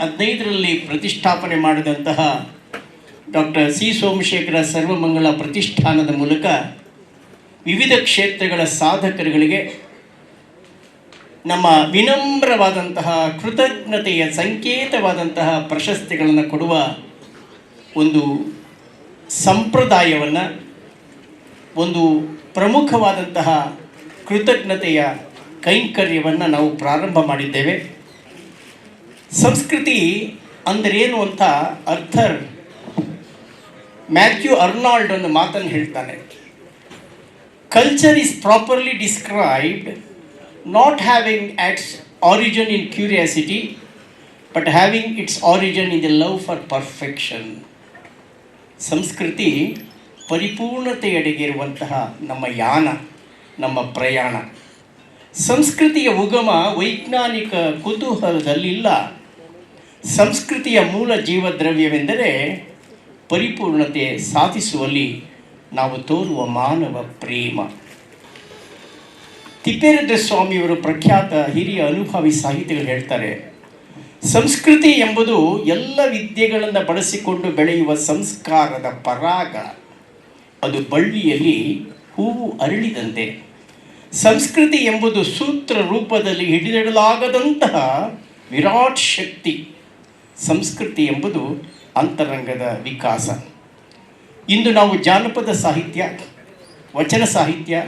ಹದಿನೈದರಲ್ಲಿ ಪ್ರತಿಷ್ಠಾಪನೆ ಮಾಡಿದಂತಹ ಡಾಕ್ಟರ್ ಸಿ ಸೋಮಶೇಖರ ಸರ್ವಮಂಗಳ ಪ್ರತಿಷ್ಠಾನದ ಮೂಲಕ ವಿವಿಧ ಕ್ಷೇತ್ರಗಳ ಸಾಧಕರುಗಳಿಗೆ ನಮ್ಮ ವಿನಮ್ರವಾದಂತಹ ಕೃತಜ್ಞತೆಯ ಸಂಕೇತವಾದಂತಹ ಪ್ರಶಸ್ತಿಗಳನ್ನು ಕೊಡುವ ಒಂದು ಸಂಪ್ರದಾಯವನ್ನು, ಒಂದು ಪ್ರಮುಖವಾದಂತಹ ಕೃತಜ್ಞತೆಯ ಕೈಂಕರ್ಯವನ್ನು ನಾವು ಪ್ರಾರಂಭ ಮಾಡಿದ್ದೇವೆ. ಸಂಸ್ಕೃತಿ ಅಂದರೇನು ಅಂತ ಅರ್ಥರ್ ಮ್ಯಾಥ್ಯೂ ಅರ್ನಾಲ್ಡ್ ಒಂದು ಮಾತನ್ನು ಹೇಳ್ತಾನೆ. Culture is properly described not having its origin in curiosity but having its origin in the love for perfection ಸಂಸ್ಕೃತಿ ಪರಿಪೂರ್ಣತೆಯಡೆಗಿರುವಂತಹ ನಮ್ಮ ಯಾನ, ನಮ್ಮ ಪ್ರಯಾಣ. ಸಂಸ್ಕೃತಿಯ ಉಗಮ ವೈಜ್ಞಾನಿಕ ಕುತೂಹಲದಲ್ಲಿಲ್ಲ. ಸಂಸ್ಕೃತಿಯ ಮೂಲ ಜೀವದ್ರವ್ಯವೆಂದರೆ ಪರಿಪೂರ್ಣತೆ ಸಾಧಿಸುವಲ್ಲಿ ನಾವು ತೋರುವ ಮಾನವ ಪ್ರೇಮ. ತಿಪ್ಪೇರುದ್ರ ಸ್ವಾಮಿಯವರು ಪ್ರಖ್ಯಾತ ಹಿರಿಯ ಅನುಭವಿ ಸಾಹಿತಿಗಳು ಹೇಳ್ತಾರೆ, ಸಂಸ್ಕೃತಿ ಎಂಬುದು ಎಲ್ಲ ವಿದ್ಯೆಗಳನ್ನು ಬಳಸಿಕೊಂಡು ಬೆಳೆಯುವ ಸಂಸ್ಕಾರದ ಪರಾಗ. ಅದು ಬಳ್ಳಿಯಲ್ಲಿ ಹೂವು ಅರಳಿದಂತೆ. ಸಂಸ್ಕೃತಿ ಎಂಬುದು ಸೂತ್ರ ರೂಪದಲ್ಲಿ ಹಿಡಿದಿಡಲಾಗದಂತಹ ವಿರಾಟ್ ಶಕ್ತಿ. ಸಂಸ್ಕೃತಿ ಎಂಬುದು ಅಂತರಂಗದ ವಿಕಾಸ. ಇಂದು ನಾವು ಜಾನಪದ ಸಾಹಿತ್ಯ, ವಚನ ಸಾಹಿತ್ಯ,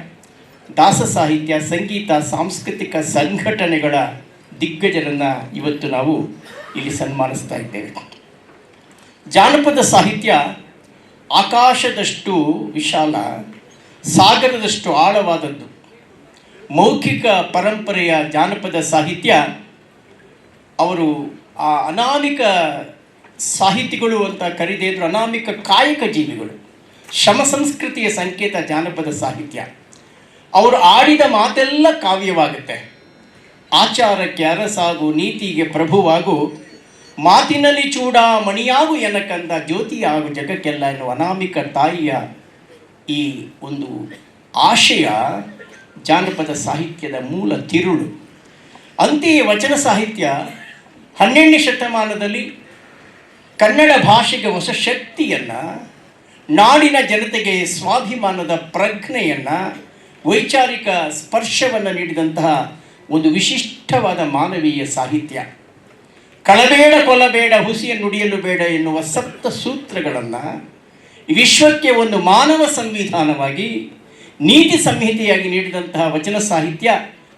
ದಾಸ ಸಾಹಿತ್ಯ, ಸಂಗೀತ, ಸಾಂಸ್ಕೃತಿಕ ಸಂಘಟನೆಗಳ ದಿಗ್ಗಜರನ್ನು ಇವತ್ತು ನಾವು ಇಲ್ಲಿ ಸನ್ಮಾನಿಸ್ತಾ ಇದ್ದೇವೆ. ಜಾನಪದ ಸಾಹಿತ್ಯ ಆಕಾಶದಷ್ಟು ವಿಶಾಲ, ಸಾಗರದಷ್ಟು ಆಳವಾದದ್ದು. ಮೌಖಿಕ ಪರಂಪರೆಯ ಜಾನಪದ ಸಾಹಿತ್ಯ ಅವರು ಆ ಅನಾಮಿಕ ಸಾಹಿತಿಗಳು ಅಂತ ಕರೀದೇ ಇದ್ರು ಅನಾಮಿಕ ಕಾಯಕ ಜೀವಿಗಳು. ಶಮ ಸಂಸ್ಕೃತಿಯ ಸಂಕೇತ ಜಾನಪದ ಸಾಹಿತ್ಯ. ಅವರು ಆಡಿದ ಮಾತೆಲ್ಲ ಕಾವ್ಯವಾಗುತ್ತೆ. ಆಚಾರಕ್ಕೆ ಅರಸಾಗು, ನೀತಿಗೆ ಪ್ರಭುವಾಗು, ಮಾತಿನಲ್ಲಿ ಚೂಡ ಮಣಿಯಾಗು ಎನ್ನಕಂದ ಜ್ಯೋತಿಯಾಗು ಜಗಕ್ಕೆಲ್ಲ ಎನ್ನುವ ಅನಾಮಿಕ ತಾಯಿಯ ಈ ಒಂದು ಆಶಯ ಜಾನಪದ ಸಾಹಿತ್ಯದ ಮೂಲ ತಿರುಳು. ಅಂತೆಯೇ ವಚನ ಸಾಹಿತ್ಯ ಹನ್ನೆರಡನೇ ಶತಮಾನದಲ್ಲಿ ಕನ್ನಡ ಭಾಷೆಗೆ ಹೊಸ ಶಕ್ತಿಯನ್ನು, ನಾಡಿನ ಜನತೆಗೆ ಸ್ವಾಭಿಮಾನದ ಪ್ರಜ್ಞೆಯನ್ನು, ವೈಚಾರಿಕ ಸ್ಪರ್ಶವನ್ನು ನೀಡಿದಂತಹ ಒಂದು ವಿಶಿಷ್ಟವಾದ ಮಾನವೀಯ ಸಾಹಿತ್ಯ. ಕಳಬೇಡ ಕೊಲಬೇಡ ಹುಸಿಯ ನುಡಿಯಲು ಬೇಡ ಎನ್ನುವ ಸಪ್ತ ಸೂತ್ರಗಳನ್ನು ವಿಶ್ವಕ್ಕೆ ಒಂದು ಮಾನವ ಸಂವಿಧಾನವಾಗಿ, ನೀತಿ ಸಂಹಿತೆಯಾಗಿ ನೀಡಿದಂತಹ ವಚನ ಸಾಹಿತ್ಯ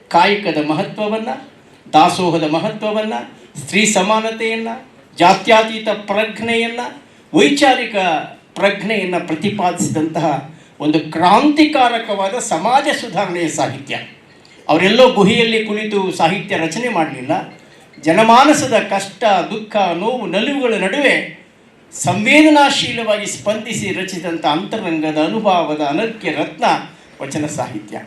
ಕಾಯಕದ ಮಹತ್ವವನ್ನು, ದಾಸೋಹದ ಮಹತ್ವವನ್ನು ಸ್ತ್ರೀ ಸಮಾನತೆಯನ್ನು, ಜಾತ್ಯಾತೀತ ಪ್ರಜ್ಞೆಯನ್ನು, ವೈಚಾರಿಕ ಪ್ರಜ್ಞೆಯನ್ನು ಪ್ರತಿಪಾದಿಸಿದಂತಹ ಒಂದು ಕ್ರಾಂತಿಕಾರಕವಾದ ಸಮಾಜ ಸುಧಾರಣೆಯ ಸಾಹಿತ್ಯ. ಅವರೆಲ್ಲೋ ಗುಹೆಯಲ್ಲಿ ಕುಳಿತು ಸಾಹಿತ್ಯ ರಚನೆ ಮಾಡಲಿಲ್ಲ. ಜನಮಾನಸದ ಕಷ್ಟ, ದುಃಖ, ನೋವು, ನಲಿವುಗಳ ನಡುವೆ ಸಂವೇದನಾಶೀಲವಾಗಿ ಸ್ಪಂದಿಸಿ ರಚಿಸಿದಂಥ ಅಂತರಂಗದ ಅನುಭವದ ಅನರ್ಕ್ಯ ರತ್ನ ವಚನ ಸಾಹಿತ್ಯ.